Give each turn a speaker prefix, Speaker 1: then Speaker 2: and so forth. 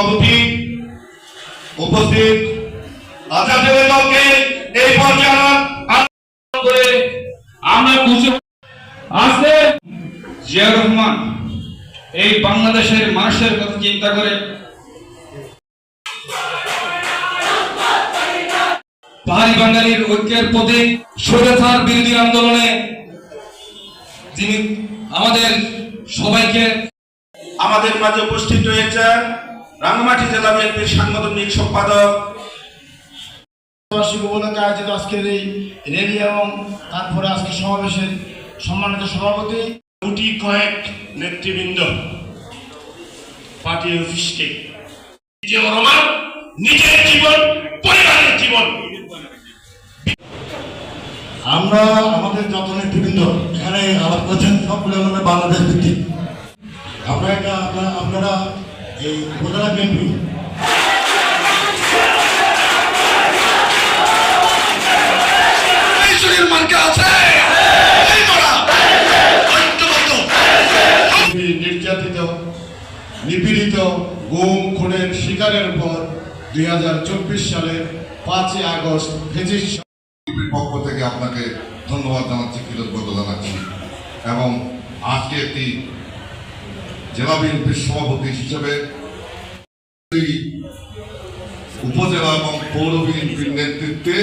Speaker 1: সভাপতি উপস্থিত। জাতীয়তাবাদী দলকে এই পর্যায়ে
Speaker 2: আমরা খুশি আজকে জিয়া রহমান এই বাংলাদেশের মানুষের কথা চিন্তা করে। পাহাড়ি বাঙালির ঐক্যের প্রতীক স্বৈরাচার বিরোধী আন্দোলনে যিনি আমাদের সবাইকে
Speaker 1: আমাদের মাঝে উপস্থিত রয়েছে রাঙ্গামাটি জেলা বিএনপির সাংগঠনিক সম্পাদক।
Speaker 3: বার্ষিক উপলক্ষে আয়োজিত আজকের এই র্যালি এবং তারপরে আজকে সমাবেশের সম্মানিত সভাপতি।
Speaker 1: গুটি কয়েক নেতৃবৃন্দ পার্টি অফিসকে রহমান নিজের জীবন পরিবারের জীবন।
Speaker 3: আমরা আমাদের যত নেতৃবৃন্দ এখানে আমার বলছেন সবগুলো বাংলাদেশ ভিত্তিক। আপনারা আপনারা এই উপজেলা বিএনপি নির্যাতিত নিপীড়িত গুম খুনের শিকারের পর দুই হাজার চব্বিশ সালের পাঁচই আগস্ট ফেজিস
Speaker 4: পক্ষ থেকে আপনাকে ধন্যবাদ জানাচ্ছি কৃতজ্ঞতা জানাচ্ছি। এবং আজকে একটি জেলা বিএনপির সভাপতি হিসেবে উপজেলা এবং পৌর বিএনপির নেতৃত্বে